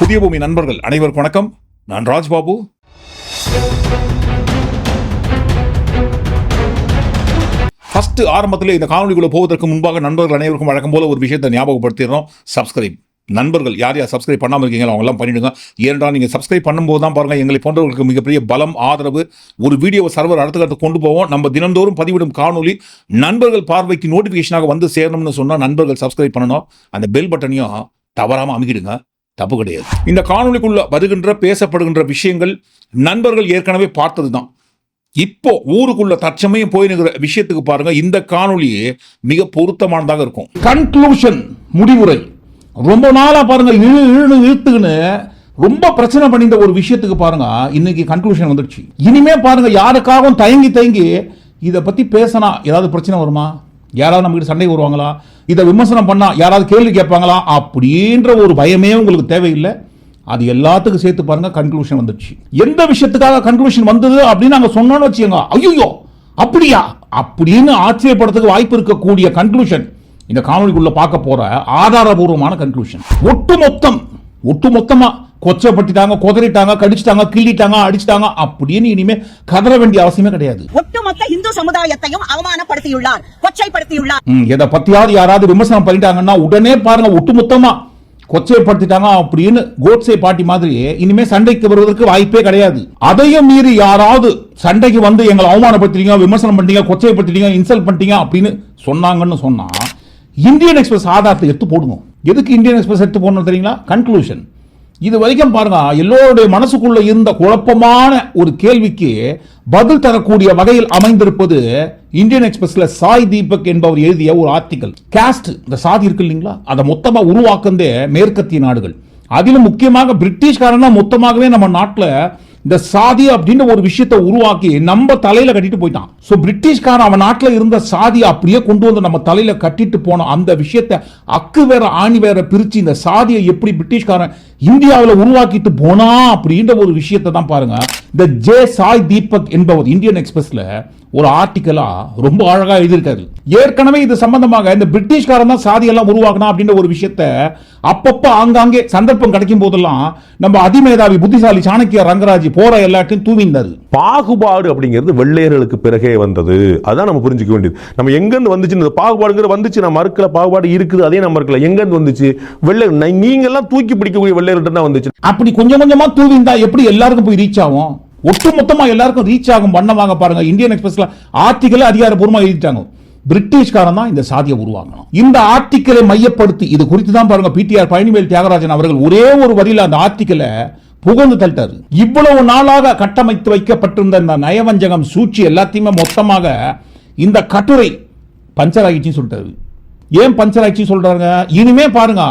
புதிய பூமி நண்பர்கள் அனைவருக்கும் வணக்கம். நான் ராஜ்பாபு. ஃபஸ்ட்டு ஆரம்பத்தில் இந்த காணொலிக்குள்ளே போவதற்கு முன்பாக நண்பர்கள் அனைவருக்கும் வழக்கம் போல ஒரு விஷயத்தை ஞாபகப்படுத்திடுறோம். சப்ஸ்கிரைப் நண்பர்கள் யார் யார் சப்ஸ்கிரைப் பண்ணாமல் இருக்கீங்களோ அவங்கெல்லாம் பண்ணிவிடுங்க ஏனென்றால் நீங்கள் சப்ஸ்கிரைப் பண்ணும்போது தான் பாருங்கள் எங்களை போன்றவர்களுக்கு மிகப்பெரிய பலம் ஆதரவு ஒரு வீடியோவை சர்வர் அடுத்த அடுத்து கொண்டு போவோம். நம்ம தினந்தோறும் பதிவிடும் காணொலி நண்பர்கள் பார்வைக்கு நோட்டிஃபிகேஷனாக வந்து சேரணும்னு சொன்னால் நண்பர்கள் சப்ஸ்கிரைப் பண்ணணும். அந்த பெல் பட்டனையும் தவறாமல் அமைக்கிடுங்க. தப்பு கிடையாது. இந்த காணொலிக்குள்ள வருகின்ற பேசப்படுகின்ற விஷயங்கள் நண்பர்கள் ஏற்கனவே பார்த்தது தான் இப்போ ஊருக்குள்ள தற்சமயம் போயிருக்கிற விஷயத்துக்கு பாருங்க இந்த காணொலியே மிக பொருத்தமானதாக இருக்கும். கன்க்ளூஷன் முடிவுரை. ரொம்ப நாளா பாருங்க இழு இழுன்னு இழுத்துக்கின்னு ரொம்ப பிரச்சனை பண்ணிந்த ஒரு விஷயத்துக்கு பாருங்க இன்னைக்கு கன்க்ளூஷன் வந்துடுச்சு. இனிமே பாருங்க யாருக்காகவும் தயங்கி தயங்கி இதை பத்தி பேசினா ஏதாவது பிரச்சனை வருமா? யாராவது நம்ம கிட்ட சண்டை வருவாங்களா? இதை விமர்சனம் பண்ணால் யாராவது கேள்வி கேட்பாங்களா? அப்படின்ற ஒரு பயமே உங்களுக்கு தேவையில்லை. அது எல்லாத்துக்கும் சேர்த்து பாருங்க கன்க்ளூஷன் வந்துடுச்சு. எந்த விஷயத்துக்காக கன்க்ளூஷன் வந்தது அப்படின்னு நாங்கள் சொன்னோன்னு வச்சுக்கோங்க. ஐயோ அப்படியா? அப்படின்னு ஆச்சரியப்படுறதுக்கு வாய்ப்பு இருக்கக்கூடிய கன்க்ளூஷன் இந்த காணொலிக்குள்ள பார்க்க போற ஆதாரபூர்வமான கன்க்ளூஷன் ஒட்டுமொத்தம் ஒட்டுமொத்தமா கொச்சப்பட்டுட்டாங்க குதறிட்டாங்க கடிச்சிட்டாங்க கிள்ளிட்டாங்க அடிச்சிட்டாங்க. அப்படின்னு இனிமே கதற வேண்டிய அவசியமே கிடையாது. ஒட்டுமொத்த இந்து சமுதாயத்தையும் அவமானப்படுத்தியுள்ளார் கொச்சைப்படுத்தியுள்ளார். எதை பத்தியாவது யாராவது விமர்சனம் பண்ணிட்டாங்கன்னா உடனே பாருங்க ஒட்டுமொத்தமா கொச்சைப்படுத்திட்டாங்க அப்படின்னு கோட்ஸே பாட்டி மாதிரி இனிமே சண்டைக்கு வருவதற்கு வாய்ப்பே கிடையாது. அதையும் மீறி யாராவது சண்டைக்கு வந்து எங்களை அவமானப்படுத்திட்டீங்க விமர்சனம் பண்ணிட்டீங்க கொச்சைப்படுத்திட்டீங்க இன்சல்ட் பண்ணிட்டீங்க அப்படின்னு சொன்னாங்கன்னு சொன்னா இந்தியன் எக்ஸ்பிரஸ் ஆதாரத்தை எடுத்து போடுங்க. எதுக்கு இந்தியன் எக்ஸ்பிரஸ் எடுத்து போடணும் தெரியுங்களா? கன்க்ளூஷன் இது வரைக்கும் பாருங்க எல்லோருடைய மனசுக்குள்ள இருந்த குழப்பமான ஒரு கேள்விக்கு பதில் தரக்கூடிய வகையில் அமைந்திருப்பது இந்தியன் எக்ஸ்பிரஸ்ல சாய் தீபக் என்பவர் எழுதிய ஒரு ஆர்டிக்கல் கேஸ்ட் இந்த சாதி இருக்கு இல்லைங்களா? அதை மொத்தமா உருவாக்குந்தே மேற்கத்திய நாடுகள். அதிலும் முக்கியமாக பிரிட்டிஷ்காரன் மொத்தமாகவே நம்ம நாட்டில் இந்த சாதி அப்படின்ற ஒரு விஷயத்தை உருவாக்கி நம்ம தலையில கட்டிட்டு போயிட்டான். ஸோ பிரிட்டிஷ்காரன் அவன் நாட்டில் இருந்த சாதி அப்படியே கொண்டு வந்து நம்ம தலையில கட்டிட்டு போன அந்த விஷயத்தை அக்கு வேற ஆணி வேற பிரிச்சு இந்த சாதியை எப்படி பிரிட்டிஷ்காரன் இந்தியாவில் உருவாக்கிட்டு போனா அப்படின்ற ஒரு விஷயத்தை தான் பாருங்க. இந்த ஜே சாய் தீபக் என்பவர் இந்தியன் எக்ஸ்பிரஸ்ல ஒரு ஆர்டிக்கலா ரொம்ப அழகா எழுதியிருக்காரு. ஏற்கனவே இது சம்பந்தமாக இந்த பிரிட்டிஷ்காரன் தான் சாதி எல்லாம் உருவாக்கணும் அப்படின்ற ஒரு விஷயத்த அப்பப்போ ஆங்காங்கே சந்தர்ப்பம் கிடைக்கும் போதெல்லாம் நம்ம அதிமேதாவி புத்திசாலி சாணக்கிய ரங்கராஜ் போற எல்லாத்தையும் தூவிந்தாரு பாகுபாடு அப்படிங்கிறது வெள்ளையர்களுக்கு பிறகே வந்தது. அதான் நம்ம புரிஞ்சுக்க வேண்டியது. நம்ம எங்கேருந்து வந்துச்சு? இந்த பாகுபாடுங்கிற வந்துச்சு. நம்ம மறுக்கல பாகுபாடு இருக்குது. அதே நம்ம மறுக்கல எங்கேருந்து வந்துச்சு? வெள்ளை நீங்க எல்லாம் தூக்கி பிடிக்கக்கூடிய வெள்ளையர்கிட்ட தான் வந்துச்சு. அப்படி கொஞ்சம் கொஞ்சமா தூவிந்தா எப்படி எல்லாருக்கும் போய் ரீச் ஆகும்? ஒட்டு மொத்தமா எல்லாருக்கும் ரீச் ஆகும் வண்ணமாக பாருங்க. Indian எக்ஸ்பிரஸ்ல article அதிகாரப்பூர்வமா எழுதிட்டாங்க. பிரிட்டிஷ்காரன் தான் இந்த சாதியை உருவாக்கணும். இந்த ஆர்டிக்கலை மையப்படுத்தி இது குறித்து தான் பாருங்க பிடிஆர் பழனிவேல் தியாகராஜன் அவர்கள் ஒரே ஒரு வரியில அந்த ஆர்டிக்கலை புகழ்ந்து தள்ளிட்டாரு. இவ்வளவு நாளாக கட்டமைத்து வைக்கப்பட்டிருந்த இந்த நயவஞ்சகம் சூழ்ச்சி எல்லாத்தையுமே மொத்தமாக இந்த கட்டுரை பஞ்சர் ஆகிடுச்சின்னு சொல்லிட்டாரு. ஏன் பஞ்சர் ஆயிடுச்சு சொல்றாங்க? இனிமே பாருங்க.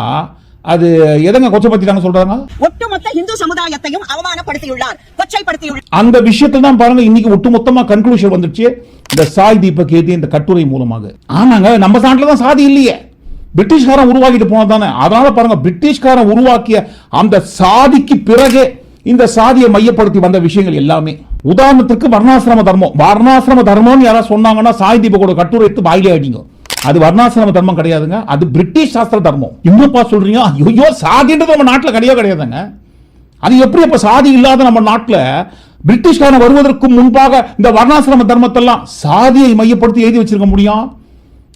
அது எதங்க கொச்சப்படுத்திட்டாங்க சொல்றாங்க? ஒட்டுமொத்த இந்து சமுதாயத்தையும் அவமானப்படுத்தியுள்ளார். கொச்சைப்படுத்தியுள்ளார் அந்த விஷயத்தை தான் பாருங்க இன்னைக்கு ஒட்டுமொத்தமா கன்க்ளூஷன் வந்துருச்சு. இந்த சாய் தீபக் இந்த கட்டுரை மூலமாக? ஆனாங்க நம்ம நாட்டில் தான் சாதி இல்லையே. பிரிட்டிஷ்காரன் உருவாக்கிட்டு போனது தானே? அதனால பாருங்க பிரிட்டிஷ்காரன் உருவாக்கிய அந்த சாதிக்கு பிறகே இந்த சாதியை மையப்படுத்தி வந்த விஷயங்கள் எல்லாமே. உதாரணத்துக்கு வர்ணாசிரம தர்மம். வர்ணாசிரம தர்மம்னு யாராவது சொன்னாங்கன்னா சாய் தீபக்கோட கட்டுரை எடுத்து வாயிலே அடிங்க. அது வர்ணாசிரம தர்மம் கிடையாதுங்க. அது பிரிட்டிஷ் சாஸ்திர தர்மம். இன்னும்ப்பா சொல்றீங்க? ஐயோ சாதின்றது நம்ம நாட்டில் கிடையாது கிடையாதுங்க. அது எப்படி அப்போ சாதி இல்லாத நம்ம நாட்டில் பிரிட்டிஷ்காரன் வருவதற்கு முன்பாக இந்த வர்ணாசிரம தர்மத்தெல்லாம் சாதியை மையப்படுத்தி எழுதி வச்சிருக்க முடியும்?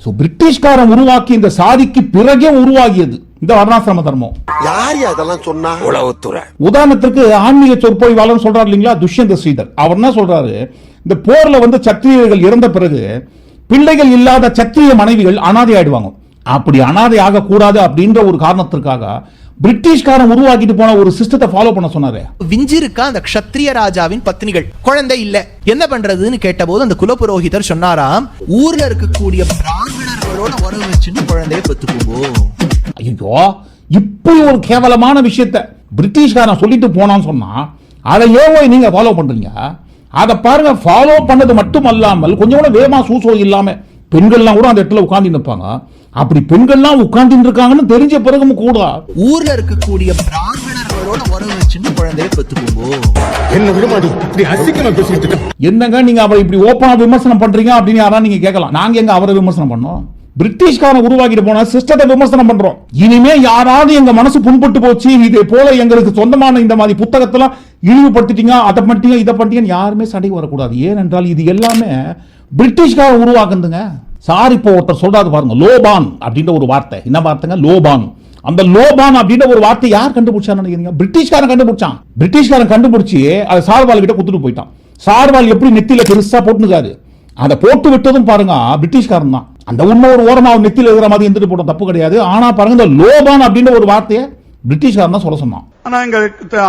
சோ பிரிட்டிஷ்காரன் உருவாக்கி இந்த சாதிக்கு பிறகே உருவாகியது. இந்த வர்ணாசிரம தர்மம். யார் அதெல்லாம் சொன்னா? உளவுத்துறை. உதாரணத்துக்கு ஆன்மீக சொற்பொழிவாளர் சொல்றாரு இல்லைங்களா? துஷ்யந்த ஸ்ரீதர். அவர் என்ன சொல்றாரு? இந்த போர்ல வந்து சத்திரியர்கள் இறந்த பிறகு பிள்ளைகள் இல்லாத சத்திரிய மனைவிகள் அனாதை ஆயிடுவாங்க. அப்படி அனாதை ஆகக்கூடாது அப்படின்ற ஒரு காரணத்திற்காக பிரிட்டிஷ்காரன் உருவாக்கிட்டு போன ஒரு சிஸ்டத்தை ஃபாலோ பண்ண சொன்னாரு. விஞ்சிருக்கா அந்த க்ஷத்ரிய ராஜாவின் பத்னிகள்? குழந்தை இல்ல. என்ன பண்றதுன்னு கேட்டபோது அந்த குலபுரோகிதர் சொன்னாராம் ஊர்ல இருக்கக்கூடிய பிராமணர்களோட உறவு வச்சுன்னு குழந்தைய பெத்துக்கும்போ ஐயோ இப்படி ஒரு கேவலமான விஷயத்தை பிரிட்டிஷ்காரன் சொல்லிட்டு போனான்னு சொன்னா அதை ஏன் நீங்க ஃபாலோ பண்றீங்க? அதை பாருங்க ஃபாலோ பண்ணது மட்டும் அல்லாமல் கொஞ்சம் கூட வேமா சூசோ இல்லாம பெண்கள்லாம் கூட அந்த இடத்துல உட்கார்ந்து நிற்பாங்க அப்படி பெண்கள்லாம் உட்கார்ந்து இருக்காங்கன்னு தெரிஞ்ச பிறகும் கூட. ஊர்ல இருக்கக்கூடிய பிராமணர்களோட உறவு வச்சுன்னு குழந்தைய என்ன விடமாடி இப்படி அசிங்கமா பேசிட்டு என்னங்க நீங்க அவரை இப்படி ஓப்பனா விமர்சனம் பண்றீங்க அப்படின்னு யாரா நீங்க கேட்கலாம். நாங்க எங்க அவரை விமர்சனம் பண்ணோம்? பிரிட்டிஷ்காரன் உருவாக்கிட்டு போன சிஸ்டத்தை விமர்சனம் பண்றோம். இனிமே யாராவது எங்க மனசு புண்பட்டு போச்சு இதே போல எங்களுக்கு சொந்தமான இந்த மாதிரி புத்தகத்தெல்லாம் இழிவுபடுத்திட்டீங்க அதை பண்ணிட்டீங்க இதை பண்ணிட்டீங்கன்னு யாருமே சண்டை வரக்கூடாது. ஏனென்றால் இது எல்லாமே பிரிட்டிஷ்காரன் உருவாக்குதுங்க சார் இப்போ ஒருத்தர் சொல்றாரு பாருங்க லோபான் அப்படின்ற ஒரு வார்த்தை. என்ன வார்த்தைங்க? லோபான். அந்த லோபான் அப்படின்ற ஒரு வார்த்தை யார் கண்டுபிடிச்சான்னு நினைக்கிறீங்க? பிரிட்டிஷ்காரன் கண்டுபிடிச்சான். பிரிட்டிஷ்காரன் கண்டுபிடிச்சி அதை சார்வால் கிட்ட கொடுத்துட்டு போயிட்டான். சார்வால் எப்படி நெத்தியில பெருசா போட்டுருக்காரு அதை போட்டு விட்டதும் பாருங்க பிரிட்டிஷ்காரன் தான். அந்த உண்மை ஒரு ஓரமா அவன் நெத்தியில இருக்கிற மாதிரி எந்திரிட்டு போட்ட தப்பு கிடையாது. ஆனா பாருங்க இந்த லோபான் அப்படின்ற ஒரு வார்த்தையை பிரிட்டிஷ்காரன் தான் சொல்ல சொன்னான். ஆனா இங்க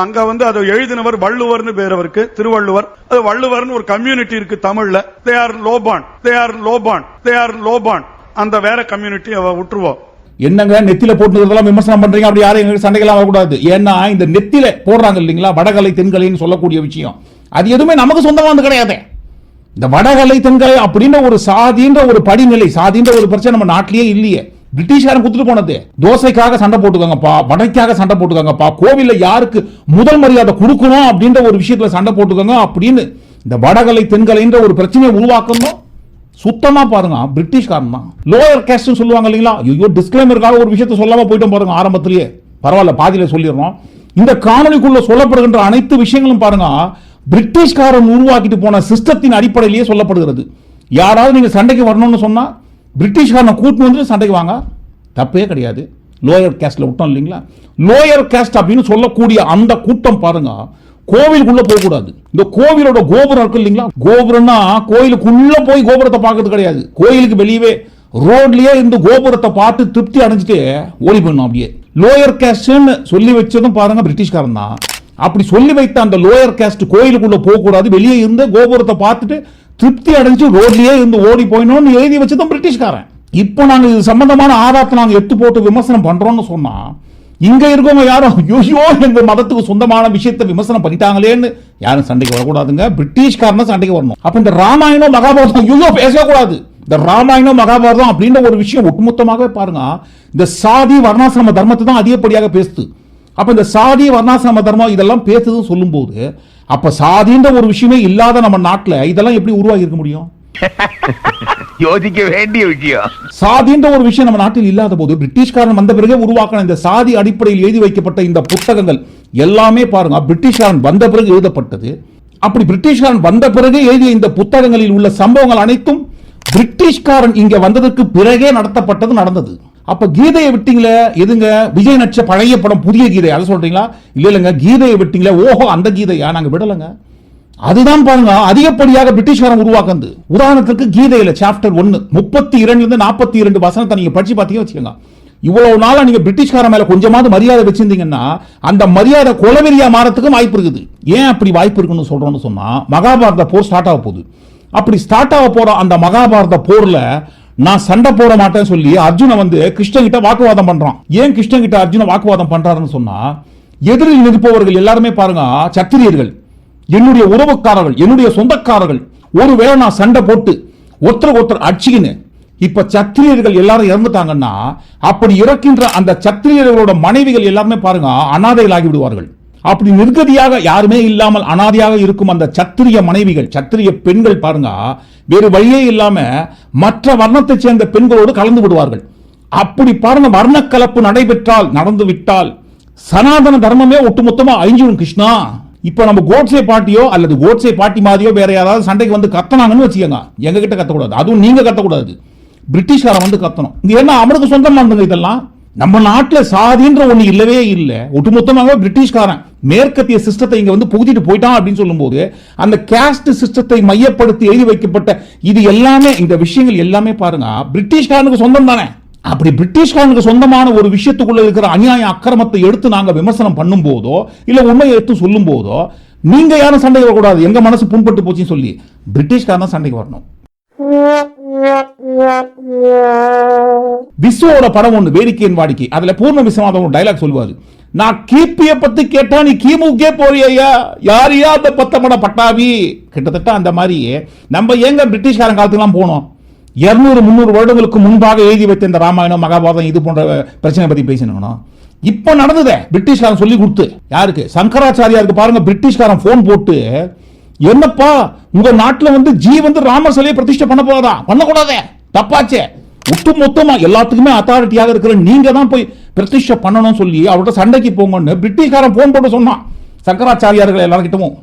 அங்க வந்து அதை எழுதினவர் வள்ளுவர்னு பேர் அவருக்கு திருவள்ளுவர். அது வள்ளுவர்னு ஒரு கம்யூனிட்டி இருக்கு தமிழ்ல. தே ஆர் லோபான் தே ஆர் லோபான் தே ஆர் லோபான் அந்த வேற கம்யூனிட்டி விட்டுருவோம் என்னங்க நெத்தில போட்டுக்கிறதெல்லாம் விமர்சனம் பண்றீங்க? அப்படி யாரும் எங்களுக்கு சண்டைகளாம் வரக்கூடாது. ஏன்னா இந்த நெத்தில போடுறாங்க இல்லைங்களா? வடகலை தென்கலைன்னு சொல்லக்கூடிய விஷயம். அது எதுவுமே நமக்கு சொந்தமானது கிடையாது. இந்த வடகலை தென்கலை அப்படின்ற ஒரு சாதின்ற ஒரு படிநிலை சாதின்ற ஒரு பிரச்சனை நம்ம நாட்டிலேயே இல்லையே. பிரிட்டிஷ்காரன் கொடுத்துட்டு போனது. தோசைக்காக சண்டை போட்டுக்காங்கப்பா வடைக்காக சண்டை போட்டுக்காங்கப்பா கோவிலில் யாருக்கு முதல் மரியாதை கொடுக்கணும் அப்படின்ற ஒரு விஷயத்துல சண்டை போட்டுக்கோங்க அப்படின்னு இந்த வடகலை தென்கலைன்ற ஒரு பிரச்சனையை உருவாக்கணும் சுத்தமா பாருங்க பிரிட்டிஷ்காரன் தான். லோயர் கேஸ்ட் சொல்லுவாங்க இல்லைங்களா? ஐயோ டிஸ்கிளைமருக்காக ஒரு விஷயத்தை சொல்லாம போயிட்டோம் பாருங்க ஆரம்பத்திலேயே. பரவாயில்ல பாதியில சொல்லிடுறோம். இந்த காணொலிக்குள்ள சொல்லப்படுகின்ற அனைத்து விஷயங்களும் பாருங்க பிரிட்டிஷ்காரன் உருவாக்கிட்டு போன சிஸ்டத்தின் அடிப்படையிலேயே சொல்லப்படுகிறது. யாராவது நீங்கள் சண்டைக்கு வரணும்னு சொன்னால் பிரிட்டிஷ்காரனை கூட்டு வந்து சண்டைக்கு வாங்க. தப்பே கிடையாது. லோயர் கேஸ்ட்டில் விட்டோம் இல்லைங்களா? லோயர் கேஸ்ட் அப்படின்னு சொல்லக்கூடிய அந்த கூட்டம் பாருங்க. கோவிலுக்குள்ளே போகக்கூடாது. இந்த கோவிலோட கோபுரம் இருக்கு இல்லைங்களா? கோபுரம்னா கோயிலுக்குள்ளே போய் கோபுரத்தை பார்க்கறது கிடையாது. கோயிலுக்கு வெளியவே ரோட்லேயே இந்த கோபுரத்தை பார்த்து திருப்தி அடைஞ்சிட்டு ஓடி போயிடணும் அப்படியே. லோயர் கேஸ்ட்னு சொல்லி வச்சதும் பாருங்க பிரிட்டிஷ்காரன் தான். அப்படி சொல்லி வைத்த அந்த லோயர் கேஸ்ட் கோயிலுக்குள்ள போகக்கூடாது வெளியே இருந்து கோபுரத்தை பார்த்துட்டு திருப்தி அடைஞ்சு ரோட்லயே இருந்து ஓடி போயிடணும்னு எழுதி வச்சதும் பிரிட்டிஷ்காரன். இப்போ நாங்க இது சம்பந்தமான ஆதாரத்தை நாங்க எடுத்து போட்டு விமர்சனம் பண்றோம்னு சொன்னா இங்க இருக்கவங்க யாரும் ஐயோ எங்க மதத்துக்கு சொந்தமான விஷயத்தை விமர்சனம் பண்ணிட்டாங்களேன்னு யாரும் சண்டைக்கு வரக்கூடாதுங்க. பிரிட்டிஷ்காரன சண்டைக்கு வரணும். அப்ப இந்த ராமாயணம் மகாபாரதம் ஐயோ பேசக்கூடாது. இந்த ராமாயணம் மகாபாரதம் அப்படின்ற ஒரு விஷயம் ஒட்டுமொத்தமாக பாருங்க இந்த சாதி வர்ணாசிரம தர்மத்தை தான் அதிகப்படியாக பேசுது. அப்ப இந்த சாதி வர்ணாசிரம தர்மம் இதெல்லாம் பேசுதுன்னு சொல்லும்போது அப்ப சாதின்ற ஒரு விஷயமே இல்லாத நம்ம நாட்டுல இதெல்லாம் எப்படி உருவாகி இருக்க முடியும்? யோசிக்க வேண்டிய விஷயம். சாதின்ற ஒரு விஷயம் நம்ம நாட்டில் இல்லாத போது பிரிட்டிஷ்காரன் வந்த பிறகு உருவாக்கின இந்த சாதி அடிப்படையில் எழுதி வைக்கப்பட்ட இந்த புத்தகங்கள் எல்லாமே பாருங்க. பிரிட்டிஷ்காரன் வந்த பிறகு எழுதப்பட்டது. அப்படி பிரிட்டிஷ்காரன் வந்த பிறகு எழுதிய இந்த புத்தகங்களில் உள்ள சம்பவங்கள் அனைத்தும் பிரிட்டிஷ்காரன் இங்க வந்ததற்கு பிறகே நடத்தப்பட்டது நடந்தது. அப்ப கீதையை விட்டீங்களே எதுங்க? விஜய் நட்ச பழைய படம் புதிய கீதை அதை சொல்றீங்களா? இல்ல இல்லைங்க கீதையை விட்டீங்களே ஓஹோ அந்த கீதையா? நாங்க விடலைங்க. அதுதான் பாருங்க அதிகப்படியாக பிரிட்டிஷ்காரன் உருவாக்குது உதாரணத்துக்கு கீதையில சாப்டர் ஒன்னு முப்பத்தி இரண்டுல இருந்து நாற்பத்தி இரண்டு வசனத்தை நீங்க படிச்சு பார்த்தீங்க வச்சுக்கோங்க. இவ்வளவு நாளா நீங்க பிரிட்டிஷ்காரன் மேல கொஞ்சமாவது மரியாதை வச்சிருந்தீங்கன்னா அந்த மரியாதை கொலவெறியா மாறத்துக்கும் வாய்ப்பு இருக்குது. ஏன் அப்படி வாய்ப்பு இருக்குன்னு சொல்றோம்னு சொன்னா மகாபாரத போர் ஸ்டார்ட் ஆக போகுது. அப்படி ஸ்டார்ட் ஆக போற அந்த மகாபாரத போர்ல நான் சண்டை போட மாட்டேன்னு சொல்லி அர்ஜுனை வந்து கிருஷ்ணன் கிட்ட வாக்குவாதம் பண்றான். ஏன் கிருஷ்ணன் கிட்ட அர்ஜுன வாக்குவாதம் பண்றாருன்னு சொன்னா எதிரில் நிற்பவர்கள் எல்லாருமே பாருங்க சத்திரியர்கள். என்னுடைய உறவுக்காரர்கள் என்னுடைய சொந்தக்காரர்கள் ஒருவேளை நான் சண்டை போட்டு ஒருத்தர் ஒருத்தர் அடிச்சுக்கின்னு இப்ப சத்திரியர்கள் எல்லாரும் இறந்துட்டாங்கன்னா அப்படி இறக்கின்ற அந்த சத்திரியர்களோட மனைவிகள் எல்லாருமே பாருங்க அனாதைகள் ஆகி விடுவார்கள். அப்படி நிர்கதியாக யாருமே இல்லாமல் அனாதையாக இருக்கும் அந்த சத்திரிய மனைவிகள் சத்திரிய பெண்கள் பாருங்க வேறு வழியே இல்லாம மற்ற வர்ணத்தைச் சேர்ந்த பெண்களோடு கலந்து விடுவார்கள். அப்படி பாருங்க வர்ண கலப்பு நடைபெற்றால் நடந்து விட்டால் சனாதன தர்மமே ஒட்டுமொத்தமா அழிஞ்சிடும் கிருஷ்ணா. இப்ப நம்ம கோட்ஸே பாட்டியோ அல்லது கோட்ஸே பாட்டி மாதிரியோ வேற யாராவது சண்டைக்கு வந்து கத்தனாங்கன்னு வச்சுக்கோங்க. எங்க கிட்ட கத்தக்கூடாது. அதுவும் நீங்க கத்தக்கூடாது. பிரிட்டிஷ்காரன் வந்து கத்தணும். இங்க என்ன அவனுக்கு சொந்தமானதுங்க இதெல்லாம்? நம்ம நாட்டில் சாதின்ற ஒன்று இல்லவே இல்லை. ஒட்டுமொத்தமாக பிரிட்டிஷ்காரன். மேற்கத்திய சிஸ்டத்தை இங்க வந்து புகுத்திட்டு போயிட்டான் அப்படின்னு சொல்லும்போது அந்த கேஸ்ட் சிஸ்டத்தை மையப்படுத்தி எழுதி வைக்கப்பட்ட இது எல்லாமே இந்த விஷயங்கள் எல்லாமே பாருங்க பிரிட்டிஷ்காரனுக்கு சொந்தம் தானே. அப்படி பிரிட்டிஷ்காரனுக்கு சொந்தமான ஒரு விஷயத்துக்குள்ள இருக்கிற அநியாய அக்கிரமத்தை எடுத்து நாங்க விமர்சனம் பண்ணும் போதோ இல்ல உண்மையை எடுத்து சொல்லும் போதோ நீங்க யாரும் சண்டைக்கு வரக்கூடாது. எங்க மனசு புண்பட்டு போச்சுன்னு சொல்லி பிரிட்டிஷ்காரன் தான் சண்டைக்கு வரணும். விஸ்வோட படம் ஒண்ணு வேடிக்கையின் வாடிக்கை. அதுல பூர்ண விஸ்வநாதன் ஒரு டைலாக் சொல்லுவாரு. நான் கிபிய பத்தி கேட்டா நீ கிமுக்கே போறியா யாரையா அந்த பத்தமட பட்டாவி கிட்டத்தட்ட அந்த மாதிரி நம்ம ஏங்க பிரிட்டிஷ்காரன் காலத்துக்குலாம் போனோம்? இருநூறு முந்நூறு வருடங்களுக்கு முன்பாக எழுதி வைத்த இந்த ராமாயணம் மகாபாரதம் இது போன்ற பிரச்சனை பத்தி பேசணும் இப்போ நடந்ததே. பிரிட்டிஷ்காரன் சொல்லி கொடுத்து. யாருக்கு? சங்கராச்சாரியாருக்கு பாருங்க பிரிட்டிஷ்காரன் போன் போட்டு என்னப்பா உங்க நாட்டில் வந்து ஜி வந்து ராமர் சிலையை பிரதிஷ்டை பண்ண போறதா பண்ணக்கூடாதே. தப்பாச்சே. ஒட்டு மொத்தமா எல்லாத்துக்குமே அத்தாரிட்டியாக இருக்கிற நீங்க தான் போய் பிரதிஷ்டை பண்ணணும்னு சொல்லி அவர்கிட்ட சண்டைக்கு போங்கன்னு பிரிட்டிஷ்காரன் போன் போட்டு சொன்னான். சங்கராச்சாரியார்கள் எல்லார்கிட்டமும்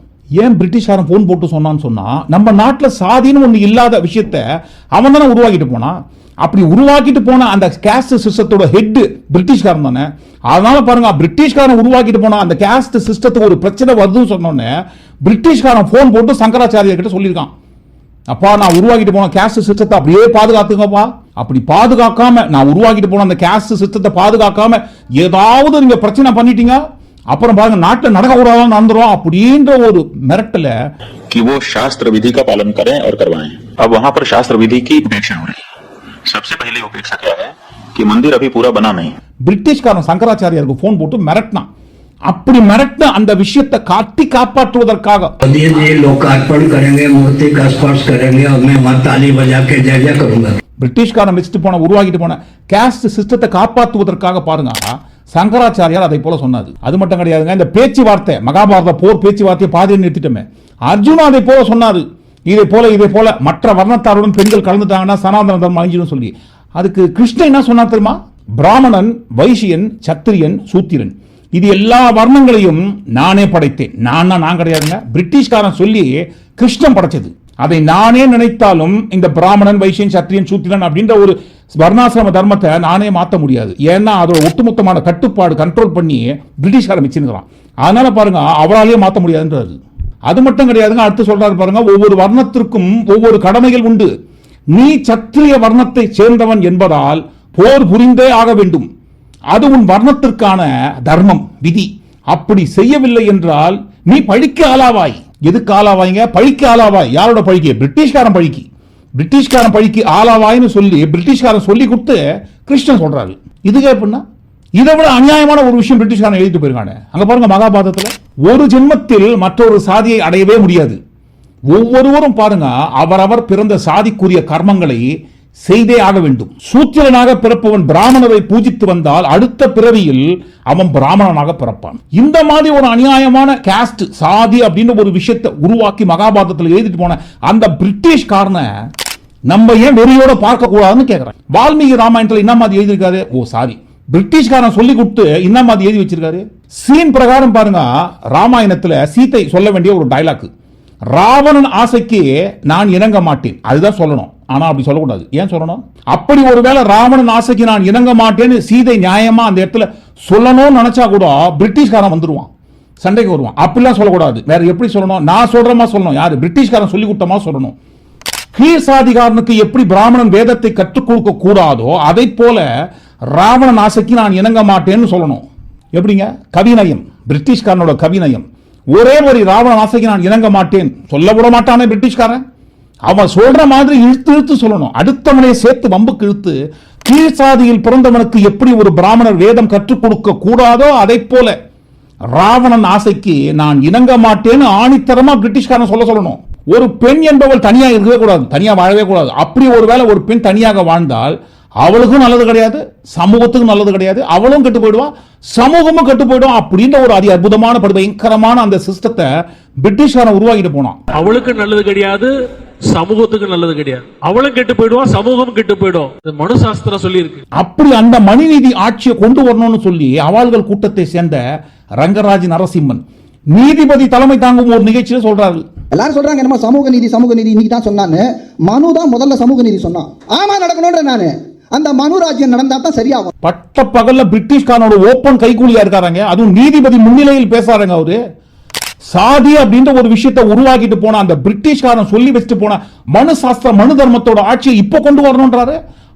ஏன் பிரிட்டிஷ்காரன் போன் போட்டு சொன்னான்னு சொன்னா நம்ம நாட்டில் சாதின்னு ஒன்று இல்லாத விஷயத்த அவன் தானே உருவாக்கிட்டு போனான் அப்படி உருவாக்கிட்டு போன அந்த கேஸ்ட் சிஸ்டத்தோட ஹெட் பிரிட்டிஷ்காரன் தானே. அதனால பாருங்க பிரிட்டிஷ்காரன் உருவாக்கிட்டு போன அந்த கேஸ்ட் சிஸ்டத்துக்கு ஒரு பிரச்சனை வருதுன்னு சொன்னோன்னே பிரிட்டிஷ்காரன் போன் போட்டு சங்கராச்சாரியர்கிட்ட சொல்லியிருக்கான். அப்பா நான் உருவாக்கிட்டு போன கேஸ்ட் சிஸ்டத்தை அப்படியே பாதுகாத்துங்கப்பா. அப்படி பாதுகாக்காம நான் உருவாக்கிட்டு போன அந்த கேஸ்ட் சிஸ்டத்தை பாதுகாக்காம ஏதாவது நீங்க பிரச்சனை பண்ணிட்டீங்க அப்புறம் பாருங்க நாட்டில் நடக்கக்கூடாதுன்னு நடந்துரும் அப்படின்ற ஒரு மிரட்டல कि वो शास्त्र विधि का पालन करें और करवाएं अब वहां पर शास्त्र विधि की उपेक्षा हो रही है सबसे पहले उपेक्षा क्या है कि मंदिर अभी पूरा बना नहीं பிரிட்டிஷ்காரன் சங்கராச்சாரியாருக்கு போன் போட்டு மிரட்டினான் அப்படி மிரட்ட அந்த விஷயத்தை காட்டி காப்பாற்றுவதற்காக. பிரிட்டிஷ்காரன் மிச்சிட்டு போன உருவாக்கிட்டு போன கேஸ்ட் சிஸ்டத்தை காப்பாற்றுவதற்காக பாருங்க. சங்கராச்சாரியார் அதை போல சொன்னாது அது மட்டும் கிடையாதுங்க இந்த பேச்சுவார்த்தை மகாபாரத போர் பேச்சுவார்த்தையை பாதியில் நிறுத்திட்டோமே. அர்ஜுனா அதை போல சொன்னாரு. இதை போல இதை போல மற்ற வர்ணத்தாருடன் பெண்கள் கலந்துட்டாங்கன்னா சனாதன தர்மம் அழிஞ்சிடும் சொல்லி. அதுக்கு கிருஷ்ணன் என்ன சொன்னா தெரியுமா? பிராமணன் வைசியன் சத்திரியன் சூத்திரன். இது எல்லா வர்ணங்களையும் நானே படைத்தேன். நான் நான் கிடையாதுங்க பிரிட்டிஷ்காரன் சொல்லி கிருஷ்ணன் படைச்சது. அதை நானே நினைத்தாலும் இந்த பிராமணன் வைசியன் சத்திரியன் சூத்திரன் அப்படின்ற ஒரு வர்ணாசிரம தர்மத்தை நானே மாற்ற முடியாது. ஏன்னா அதோட ஒட்டுமொத்தமான கட்டுப்பாடு கண்ட்ரோல் பண்ணி பிரிட்டிஷ்காரன் வச்சிருக்கிறான். அதனால பாருங்க அவராலேயே மாற்ற முடியாதுன்றாரு. அது மட்டும் கிடையாதுங்க அடுத்து சொல்றாரு பாருங்க ஒவ்வொரு வர்ணத்திற்கும் ஒவ்வொரு கடமைகள் உண்டு. நீ சத்திரிய வர்ணத்தை சேர்ந்தவன் என்பதால் போர் புரிந்தே ஆக வேண்டும். அது உன் வர்ணத்திற்கான தர்மம் விதி. அப்படி செய்யவில்லை என்றால் நீ பழிக்க ஆளாவாய். எதுக்கு ஆளாவாய்ங்க? பழிக்க ஆளாவாய். யாரோட பழிக்கு? பிரிட்டிஷ்காரன் பழிக்கு. பிரிட்டிஷ்காரன் பழிக்கு ஆளாவாய்னு சொல்லி பிரிட்டிஷ்காரன் சொல்லி கொடுத்து கிருஷ்ணன் சொல்றாரு. இதுக்கு எப்படின்னா இதை விட அநியாயமான ஒரு விஷயம் பிரிட்டிஷ்காரன் எழுதிட்டு போயிருக்காங்க அங்க பாருங்க மகாபாரதத்தில் ஒரு ஜென்மத்தில் மற்றொரு சாதியை அடையவே முடியாது. ஒவ்வொருவரும் பாருங்க அவரவர் பிறந்த சாதிக்குரிய கர்மங்களை செய்தே ஆக வேண்டும். சூத்திரனாக பிறப்பவன் பிராமணரை பூஜித்து வந்தால் அடுத்த பிறவியில் அவன் பிராமணனாக பிறப்பான். இந்த மாதிரி ஒரு அநியாயமான காஸ்ட் சாதி அப்படின்னு ஒரு விஷயத்தை உருவாக்கி மகாபாரதத்தில் எழுதிட்டு போன அந்த பிரிட்டிஷ்காரனை நம்ம ஏன் வெறியோட பார்க்க கூடாதுன்னு கேக்குறேன். வால்மீகி ராமாயணத்தில் என்ன மாதிரி எழுதியிருக்காரு. Oh sorry. பிரிட்டிஷ்காரன் சொல்லி கொடுத்து என்ன மாதிரி எழுதி வச்சிருக்காரு. சீன் பிரகாரம் பாருங்க. ராமாயணத்துல சீத்தை சொல்ல வேண்டிய ஒரு டைலாக் ராவணன் ஆசைக்கு நான் இணங்க மாட்டேன். அதுதான் சொல்லணும். ஆனா அப்படி சொல்லக்கூடாது. ஏன் சொல்லணும்? அப்படி ஒருவேளை ராவணன் ஆசைக்கு நான் இணங்க மாட்டேன்னு சீதை நியாயமாக அந்த இடத்துல சொல்லணும்னு நினைச்சா கூட பிரிட்டிஷ்காரன் வந்துருவான். சண்டைக்கு வருவான். அப்படிலாம் சொல்லக்கூடாது. வேற எப்படி சொல்லணும்? நான் சொல்கிறமா சொல்லணும். யார்? பிரிட்டிஷ்காரன் சொல்லி கொடுத்தமா சொல்லணும். கீழ்சாதிகாரனுக்கு எப்படி பிராமணன் வேதத்தை கற்றுக் கொடுக்க கூடாதோ அதை போல ராவணன் ஆசைக்கு நான் இணங்க மாட்டேன்னு சொல்லணும். எப்படிங்க? கவிநயம் பிரிட்டிஷ்காரனோட கவிநயம் ஒரே ஒரு ராவணன் ஆசைக்கு நான் இணங்க மாட்டேன். சொல்ல விட மாட்டானே பிரிட்டிஷ்காரன்? அவன் சொல்ற மாதிரி இழுத்து இழுத்து சொல்லணும். அடுத்தவனை சேர்த்து வம்புக்கு இழுத்து கீழ்சாதியில் பிறந்தவனுக்கு எப்படி ஒரு பிராமணர் வேதம் கற்றுக் கொடுக்க கூடாதோ அதை போல ராவணன் ஆசைக்கு நான் இணங்க மாட்டேன்னு ஆணித்தரமா பிரிட்டிஷ்காரன் சொல்ல சொல்லணும். ஒரு பெண் என்பவள் தனியாக இருக்கவே கூடாது தனியாக வாழவே கூடாது. அப்படி ஒருவேளை ஒரு பெண் தனியாக வாழ்ந்தால் அவளுக்கும் நல்லது கிடையாது சமூகத்துக்கும் நல்லது கிடையாது அவளும் கெட்டு போயிடுவா சமூகமும் கெட்டு போயிடும் அப்படின்ற ஒரு அதி அற்புதமான படு பயங்கரமான அந்த சிஸ்டத்தை பிரிட்டிஷ்காரன் உருவாக்கிட்டு போனான். அவளுக்கு நல்லது கிடையாது சமூகத்துக்கு நல்லது கிடையாது. அவளும் கெட்டு போயிடுவான் சமூகம் கெட்டு போயிடும். இது மனு சாஸ்திரம் சொல்லி இருக்கு அப்படி அந்த மணிநீதி ஆட்சியை கொண்டு வரணும்னு சொல்லி அவாள்கள் கூட்டத்தை சேர்ந்த ரங்கராஜ் நரசிம்மன் நீதிபதி தலைமை தாங்கும் ஒரு நிகழ்ச்சியில சொல்றாரு எல்லாரும் சொல்றாங்க என்னமோ சமூக நீதி சமூக நீதி இன்னைக்கு தான் சொன்னான்னு. மனு தான் முதல்ல சமூக நீதி சொன்னான். ஆமா நடக்கணும்ன்ற நானு. அந்த மனுராஜ்யம் நடந்தா தான் சரியாகும். பட்ட பகல்ல பிரிட்டிஷ்காரனோட ஓப்பன் கைகூலியா இருக்காருங்க. அதுவும் நீதிபதி முன்னிலையில் பேசாருங்க அவரு. சாதி அப்படின்ற ஒரு விஷயத்தை உருவாக்கிட்டு போன அந்த பிரிட்டிஷ்காரன் சொல்லி வச்சுட்டு போன மனு சாஸ்திர மனு தர்மத்தோட ஆட்சியை இப்ப கொண்டு வரணும்ன்றாரு.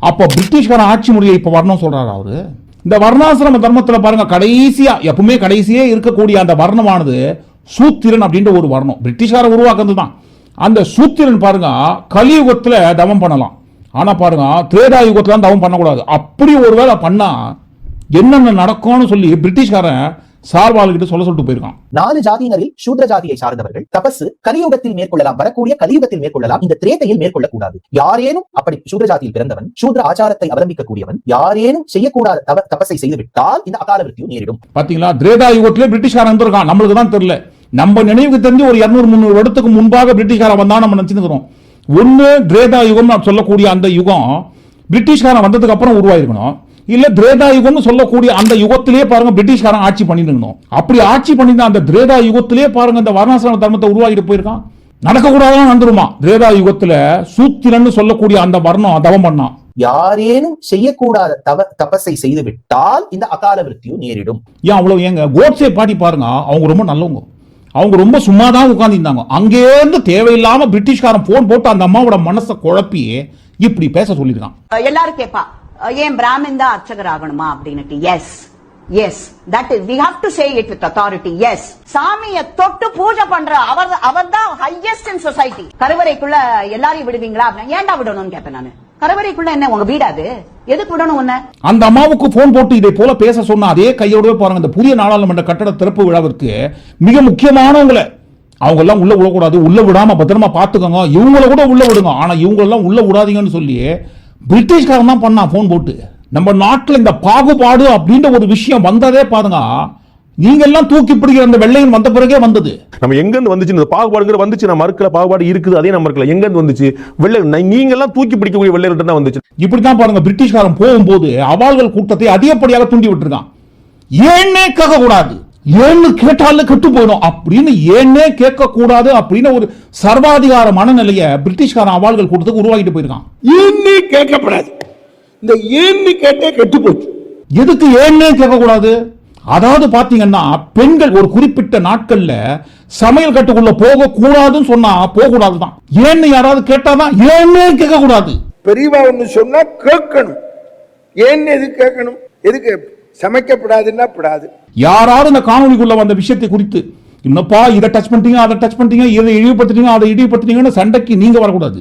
அப்ப பிரிட்டிஷ்காரன் ஆட்சி முறையை இப்ப வரணும் சொல்றாரு அவரு. இந்த வர்ணாசிரம தர்மத்துல பாருங்க கடைசியா எப்பவுமே கடைசியே இருக்கக்கூடிய அந்த வர்ணமானது சூத்திரன் அப்படின்ற ஒரு வர்ணம். பிரிட்டிஷ்காரன் உருவாக்குறது தான் அந்த சூத்திரன் பாருங்க கலியுகத்துல தவம் பண்ணலாம். ஆனா பாருங்க திரேதா யுகத்துல தான் தவம் பண்ணக்கூடாது. அப்படி ஒருவேளை பண்ணா என்னென்ன நடக்கும்னு சொல்லி பிரிட்டிஷ்காரன் சார்வாள்கிட்ட சொல்ல சொல்லிட்டு போயிருக்கான். நாலு ஜாதியினரில் சூத்ர ஜாதியை சார்ந்தவர்கள் தபசு கலியுகத்தில் மேற்கொள்ளலாம் வரக்கூடிய கலியுகத்தில் மேற்கொள்ளலாம் இந்த திரேத்தையில் மேற்கொள்ளக்கூடாது. யாரேனும் அப்படி சூத்ர ஜாதியில் பிறந்தவன் சூத்ர ஆச்சாரத்தை அவலம்பிக்கக்கூடியவன் யாரேனும் செய்யக்கூடாத தவ தபஸை செய்துவிட்டால் இந்த அகால மிருத்யு நேரிடும். பாத்தீங்களா? திரேதா யுகத்திலே பிரிட்டிஷ்காரன் இருந்திருக்கான். நம்மளுக்கு தான் தெரியல. நம்ம நினைவுக்கு தெரிஞ்சு ஒரு இருநூறு முந்நூறு வருடத்துக்கு முன்பாக பிரிட்டிஷ்காரன் வந்தா நம்ம நினைச்சுக்கிறோம் ஒண்ணு திரேதா யுகம் நான் சொல்லக்கூடிய அந்த யுகம் பிரிட்டிஷ்காரன் வந்ததுக்கு அப்புறம் உருவாயிருக்கணும். இல்ல திரேதா யுகம்னு சொல்லக்கூடிய அந்த யுகத்திலேயே பாருங்க பிரிட்டிஷ்காரன் ஆட்சி பண்ணிருக்கணும் அப்படி ஆட்சி பண்ணிருந்த அந்த திரேதா யுகத்திலேயே பாருங்க இந்த வர்ணாசிரம தர்மத்தை உருவாக்கிட்டு போயிருக்கான். நடக்கக்கூடாதான் வந்துருமா திரேதா யுகத்துல சூத்திரன்னு சொல்லக்கூடிய அந்த வர்ணம் தவம் பண்ணான். யாரேனும் செய்யக்கூடாத தவ தபஸை செய்து விட்டால் இந்த அகால விருத்தியும் நேரிடும். ஏன் அவ்வளவு ஏங்க? கோட்ஸே பாட்டி பாருங்க அவங்க ரொம்ப நல்லவங்க. அவங்க ரொம்ப சும்மா தான் உட்கார்ந்திருந்தாங்க அங்கேருந்து தேவையில்லாம பிரிட்டிஷ்காரன் போன் போட்டு அந்த அம்மாவோட மனசை குழப்பி இப்படி பேச சொல்லியிருக்கான். எல்லாரும் கேட்பா ஏன் பிராமின் தான் அர்ச்சகர் ஆகணுமா அப்படின்னுட்டு? Yes yes that is we have to say it with authority yes சாமியை தொட்டு பூஜை பண்ற அவர் அவர் தான் ஹையஸ்ட் இன் சொசைட்டி கருவறைக்குள்ள எல்லாரையும் விடுவீங்களா ஏன்டா விடணும்னு கேட்பேன் நானு. கருவறைக்குள்ள என்ன உங்க வீடாது எதுக்கு விடணும் உன்ன? அந்த அம்மாவுக்கு போன் போட்டு இதை போல பேச சொன்ன அதே கையோடவே பாருங்க இந்த புதிய நாடாளுமன்ற கட்டட திறப்பு விழாவிற்கு மிக முக்கியமானவங்களை. அவங்க எல்லாம் உள்ள விடக்கூடாது உள்ள விடாம பத்திரமா பாத்துக்கோங்க இவங்கள கூட உள்ள விடுங்க. ஆனா இவங்க எல்லாம் உள்ள விடாதீங்கன்னு சொல்லி பிரிட்டிஷ்காரன் தான் பண்ணான் போன் போட்டு. நம்ம நாட்டுல இந்த பாகுபாடு அப்படின்ற ஒரு விஷயம் வந்ததே பாருங்க. நீங்க எல்லாம் தூக்கி பிடிக்கிற அந்த வெள்ளையன் வந்த பிறகே வந்தது. நம்ம எங்கேருந்து வந்துச்சு? இந்த பாகுபாடுங்கிற வந்துச்சு. நம்ம மறுக்கல பாகுபாடு இருக்குது அதே நம்ம இருக்கல எங்கேருந்து வந்துச்சு? வெள்ளை நீங்க எல்லாம் தூக்கி பிடிக்கக்கூடிய வெள்ளையர்கிட்ட தான் வந்துச்சு. இப்படித்தான் பாருங்க பிரிட்டிஷ்காரன் போகும்போது அவாள்கள் கூட்டத்தை அதிகப்படியாக தூண்டி விட்டுருக்கான். ஏன்னே கேட்க கூடாது ஏன்னு கேட்டாலும் கெட்டு போயிடும் அப்படின்னு ஏன்னே கேட்க கூடாது அப்படின்னு ஒரு சர்வாதிகார மனநிலைய பிரிட்டிஷ்காரன் அவாள்கள் கூட்டத்துக்கு உருவாக்கிட்டு போயிருக்கான். ஏன்னு கேட்கப்படாது. இந்த ஏன்னு கேட்டே கெட்டு போச்சு எதுக்கு ஏன்னே கேட்க கூடாது அதாவது பாத்தீங்கன்னா பெண்கள் ஒரு குறிப்பிட்ட நாட்கள்ல சமையல் கட்டுக்குள்ள போக கூடாதுன்னு சொன்னா போக கூடாதுதான் ஏன்னு யாராவது கேட்டாதான் ஏன்னே கேட்க கூடாது பெரியவா ஒண்ணு சொன்னா கேட்கணும். ஏன்னு எது கேட்கணும்? எதுக்கு? சமைக்கப்படாதுன்னா படாது. யாராவது இந்த காணொலிக்குள்ள வந்த விஷயத்தை குறித்து என்னப்பா இதை டச் பண்ணிட்டீங்க அதை டச் பண்ணிட்டீங்க இதை இழிவுபடுத்திட்டீங்க அதை இழிவுபடுத்திட்டீங்கன்னு சண்டைக்கு நீங்க வரக்கூடாது.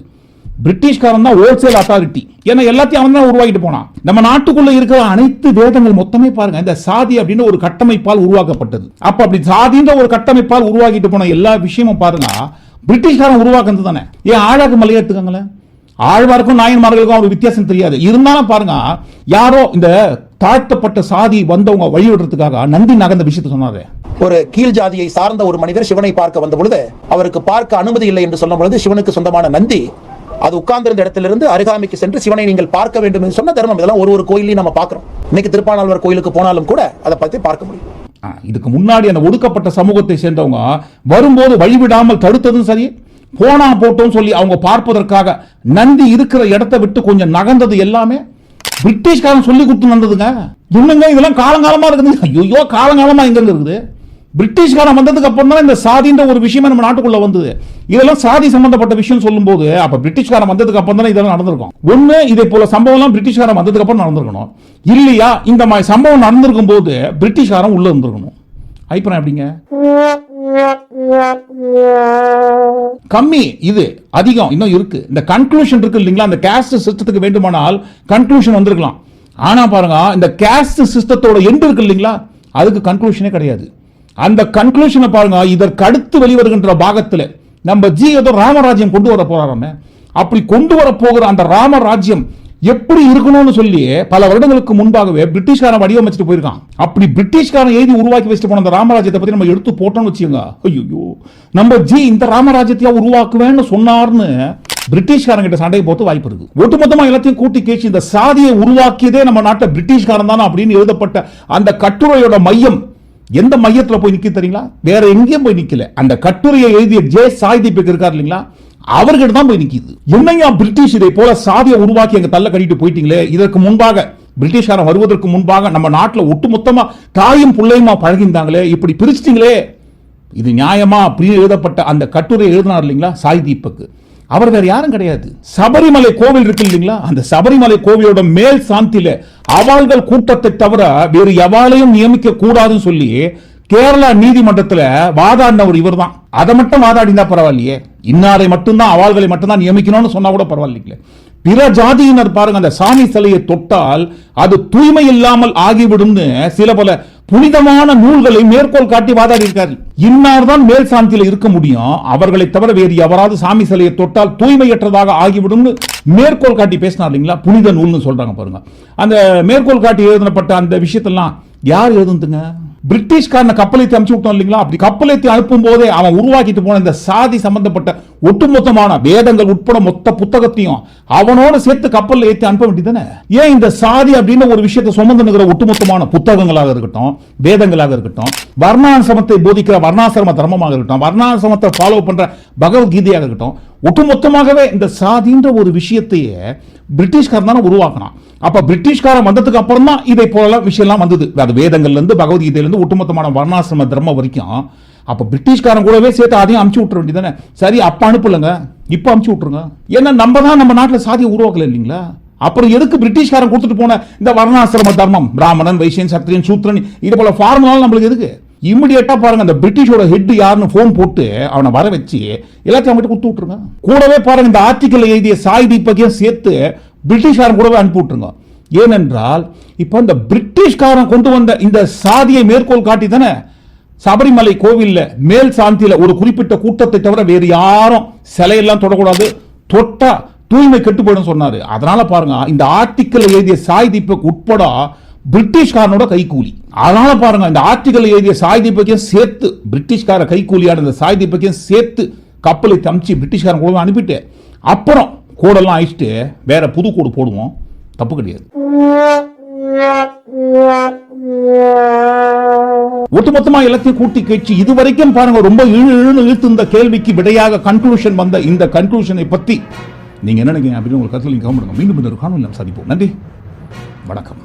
பிரிட்டிஷ்காரன் தான் ஹோல்சேல் அத்தாரிட்டி ஏன்னா எல்லாத்தையும் அவன் தான் உருவாக்கிட்டு போனான். நம்ம நாட்டுக்குள்ள இருக்கிற அனைத்து வேதங்கள் மொத்தமே பாருங்க இந்த சாதி அப்படின்னு ஒரு கட்டமைப்பால் உருவாக்கப்பட்டது. அப்ப அப்படி சாதின்ற ஒரு கட்டமைப்பால் உருவாக்கிட்டு போன எல்லா விஷயமும் பாருங்க பிரிட்டிஷ்காரன் உருவாக்குறது தானே. ஏன் ஆழாக்கு மலையை எடுத்துக்கோங்களேன்? ஆழ்வாருக்கும் நாயன்மார்களுக்கும் அவருக்கு வித்தியாசம் தெரியாது. இருந்தாலும் பாருங்க யாரோ இந்த தாழ்த்தப்பட்ட சாதி வந்தவங்க வழிவிடுறதுக்காக நந்தி நகர்ந்த விஷயத்தை சொன்னாரு. ஒரு கீழ் ஜாதியை சார்ந்த ஒரு மனிதர் சிவனை பார்க்க வந்த பொழுது அவருக்கு பார்க்க அனுமதி இல்லை என்று சொன்ன பொழுது சிவனுக்கு சொந்தமான நந்தி அது உட்கார்ந்திருந்த இடத்திலிருந்து அருகாமைக்கு சென்று சிவனை நீங்கள் பார்க்க வேண்டும் என்று சொன்ன தர்மம் இதெல்லாம் ஒரு ஒரு கோயிலையும் நம்ம பார்க்குறோம். இன்னைக்கு திருப்பானாழ்வார் கோயிலுக்கு போனாலும் கூட அதை பற்றி பார்க்க முடியும். இதுக்கு முன்னாடி அந்த ஒடுக்கப்பட்ட சமூகத்தை சேர்ந்தவங்க வரும்போது வழிவிடாமல் தடுத்ததும் சரி போனா போட்டோம் சொல்லி அவங்க பார்ப்பதற்காக நந்தி இருக்கிற இடத்தை விட்டு கொஞ்சம் நகர்ந்தது எல்லாமே பிரிட்டிஷ்காரன் சொல்லி கொடுத்து நடந்ததுங்க இன்னுங்க இதெல்லாம் காலங்காலமா இருக்குது? ஐயோ காலங்காலமா எங்க இருக்குது? பிரிட்டிஷ்காரன் வந்ததுக்கு அப்புறம் தான் இந்த சாதின்ற ஒரு விஷயமே நம்ம நாட்டுக்குள்ள வந்தது. இதெல்லாம் சாதி சம்பந்தப்பட்ட விஷயம் சொல்லும்போது அப்ப பிரிட்டிஷ்காரன் வந்ததுக்கு அப்புறம் தான் இதெல்லாம் நடந்திருக்கும். ஒண்ணு இதே போல சம்பவம் எல்லாம் பிரிட்டிஷ்காரன் வந்ததுக்கு அப்புறம் நடந்திருக்கணும். இல்லையா இந்த மாதிரி சம்பவம் நடந்திருக்கும் போது பிரிட்டிஷ்காரன் உள்ள இருந்திருக்கணும். அபிப்பிராயம் எப்படிங்க? கம்மி இது அதிகம் இன்னும் இருக்கு. இந்த கன்க்ளூஷன் இருக்கு இல்லைங்களா? அந்த கேஸ்ட் சிஸ்டத்துக்கு வேண்டுமானால் கன்க்ளூஷன் வந்திருக்கலாம். ஆனா பாருங்க இந்த கேஸ்ட் சிஸ்டத்தோட எண்டு இருக்கு இல்லைங்களா? அதுக்கு கன்க்ளூஷனே கிடையாது. அந்த கன்க்ளூஷனை பாருங்க இதற்கடுத்து வெளிவருகின்ற பாகத்தில் நம்ம ஜி ஏதோ ராமராஜ்யம் கொண்டு வர போறாராமே. அப்படி கொண்டு வர போகிற அந்த ராமராஜ்யம் எப்படி இருக்கணும்னு சொல்லி பல வருடங்களுக்கு முன்பாகவே பிரிட்டிஷ்காரன் வடிவமைச்சிட்டு போயிருக்கான். அப்படி பிரிட்டிஷ்காரன் எழுதி உருவாக்கி வச்சுட்டு போன அந்த ராமராஜ்யத்தை பத்தி நம்ம எடுத்து போட்டோம்னு வச்சுக்கோங்க. ஐயோ நம்ம ஜி இந்த ராமராஜ்யத்தையா உருவாக்குவேன்னு சொன்னார்னு பிரிட்டிஷ்காரன் கிட்ட சண்டை போட்டு வாய்ப்பு இருக்கு. ஒட்டுமொத்தமா எல்லாத்தையும் கூட்டி கேச்சு இந்த சாதியை உருவாக்கியதே நம்ம நாட்டை பிரிட்டிஷ்காரன் தானே அப்படின்னு எழுதப்பட்ட அந்த கட்டுரையோட மையம் எந்த மையத்தில் போய் நிற்க தெரியுங்களா? வேற எங்கேயும் போய் நிற்கல அந்த கட்டுரையை எழுதிய ஜே சாய்தீபக் இருக்கார் இல்லைங்களா? அவர்கிட்ட தான் போய் நிற்கிது என்னையா பிரிட்டிஷ் இதை போல சாதியை உருவாக்கி எங்க தள்ள கட்டிட்டு போயிட்டீங்களே? இதற்கு முன்பாக பிரிட்டிஷாரம் வருவதற்கு முன்பாக நம்ம நாட்டில் ஒட்டுமொத்தமாக தாயும் பிள்ளையுமா பழகிருந்தாங்களே இப்படி பிரிச்சிட்டிங்களே? இது நியாயமா? அப்படின்னு எழுதப்பட்ட அந்த கட்டுரை எழுதினார் இல்லைங்களா சாய் தீபக் அவர் வேற யாரும் கிடையாது. சபரிமலை கோவில் இருக்கு இல்லைங்களா? அந்த சபரிமலை கோவிலோட மேல் சாந்தியில அவாள்கள் கூட்டத்தை தவிர வேறு எவாளையும் நியமிக்க கூடாதுன்னு சொல்லி கேரளா நீதிமன்றத்துல வாதாடினவர் இவர்தான். அதை மட்டும் வாதாடினா பரவாயில்லையே. இன்னாரை மட்டும்தான் அவாள்களை மட்டும்தான் நியமிக்கணும்னு சொன்னா கூட பரவாயில்லைங்களே. பிற ஜாதியினர் பாருங்க அந்த சாமி சிலையை தொட்டால் அது தூய்மை இல்லாமல் ஆகிவிடும்னு சில பல புனிதமான நூல்களை மேற்கோள் காட்டி வாதாடி இருக்காரு இன்னார் தான் மேல் சாந்தியில இருக்க முடியும். அவர்களை தவிர வேறு எவராது சாமி சிலையை தொட்டால் தூய்மையற்றதாக ஆகிவிடும்னு மேற்கோள் காட்டி பேசினார் இல்லைங்களா? புனித நூல்னு சொல்றாங்க பாருங்க. அந்த மேற்கோள் காட்டி எழுதப்பட்ட அந்த விஷயத்தெல்லாம் யார் எழுதுந்துங்க பிரிட்டிஷ்காரனை கப்பலேத்தி அனுப்பிச்சு விட்டோம் இல்லைங்களா? அப்படி கப்பலேத்தி அனுப்பும் போதே அவன் உருவாக்கிட்டு போன இந்த சாதி சம்பந்தப்பட்ட ஒட்டுமொத்தமான வேதங்கள் உட்பட மொத்த புத்தகத்தையும் அவனோட சேர்த்து கப்பலில் ஏற்றி அனுப்ப வேண்டியதானே ஏன் இந்த சாதி அப்படின்னு ஒரு விஷயத்தை சுமந்து நிற்கிற ஒட்டுமொத்தமான புத்தகங்களாக இருக்கட்டும் வேதங்களாக இருக்கட்டும் வர்ணாசிரமத்தை போதிக்கிற வர்ணாசிரம தர்மமாக இருக்கட்டும் வர்ணாசிரமத்தை ஃபாலோ பண்ற பகவத்கீதையாக இருக்கட்டும் ஒட்டுமொத்தமாகவே இந்த சாதின்ற ஒரு விஷயத்தையே பிரிட்டிஷ்காரன் தானே உருவாக்கினான். அப்போ பிரிட்டிஷ்காரன் வந்ததுக்கு அப்புறம் தான் இதை போல விஷயம்லாம் வந்தது. அது வேதங்கள்லேருந்து பகவத்கீதையிலேருந்து ஒட்டுமொத்தமான வர்ணாசிரம தர்மம் வரைக்கும். அப்போ பிரிட்டிஷ்காரன் கூடவே சேர்த்து அதையும் அமுச்சு விட்டுற வேண்டியதானே சரி அப்போ அனுப்பலங்க. இப்போ அமுச்சு விட்ருங்க ஏன்னா நம்ம தான் நம்ம நாட்டில் சாதியை உருவாக்கல இல்லைங்களா? அப்புறம் எதுக்கு பிரிட்டிஷ்காரன் கொடுத்துட்டு போன இந்த வர்ணாசிரம தர்மம்? பிராமணன் வைசியன் சத்திரியன் சூத்திரன் இது போல ஃபார்முலா நம்மளுக்கு எதுக்கு? இமிடியேட்டா பாருங்க அந்த பிரிட்டிஷோட ஹெட் யாருன்னு ஃபோன் போட்டு அவனை வர வச்சு எல்லாத்தையும் அவங்ககிட்ட கொடுத்து விட்ருங்க கூடவே பாருங்க இந்த ஆர்டிக்கல் எழுதிய சாய் தீபக்கையும் சேர்த்து பிரிட்டிஷ்காரன் கூடவே அனுப்பி ஏனென்றால் இப்போ இந்த பிரிட்டிஷ்காரன் கொண்டு வந்த இந்த சாதியை மேற்கோள் காட்டி தானே சபரிமலை கோவிலில் மேல் சாந்தியில் ஒரு குறிப்பிட்ட கூட்டத்தை தவிர வேறு யாரும் சிலையெல்லாம் தொடக்கூடாது. தொட்டா தூய்மை கெட்டு போயிடும் சொன்னார். அதனால பாருங்க இந்த ஆர்டிக்கல் எழுதிய சாய் தீபக் உட்பட பிரிட்டிஷ்காரனோட கைக்கூலி அதனால பாருங்க இந்த ஆர்டிகல் எழுதிய சாய் தீபக்கையும் சேர்த்து பிரிட்டிஷ்கார கைகூலியான இந்த சாய் தீபக்கையும் சேர்த்து கப்பலை தமிச்சு பிரிட்டிஷ்காரன் கூட அனுப்பிட்டு அப்புறம் கூடெல்லாம் அழிச்சிட்டு வேற புது கூடு போடுவோம். தப்பு கிடையாது. ஒட்டுமொத்தமா எல்லாத்தையும் கூட்டி கழிச்சு இது வரைக்கும் பாருங்க ரொம்ப இழு இழுன்னு இழுத்து இந்த கேள்விக்கு விடையாக கன்க்ளூஷன் வந்த இந்த கன்க்ளூஷனை பத்தி நீங்க என்ன நினைக்கிறீங்க அப்படின்னு உங்களுக்கு கருத்தில் நீங்க கவனிங்க. மீண்டும் இந்த ஒரு காணொலி நாம் சந்திப்போம். நன்றி. வணக்கம்.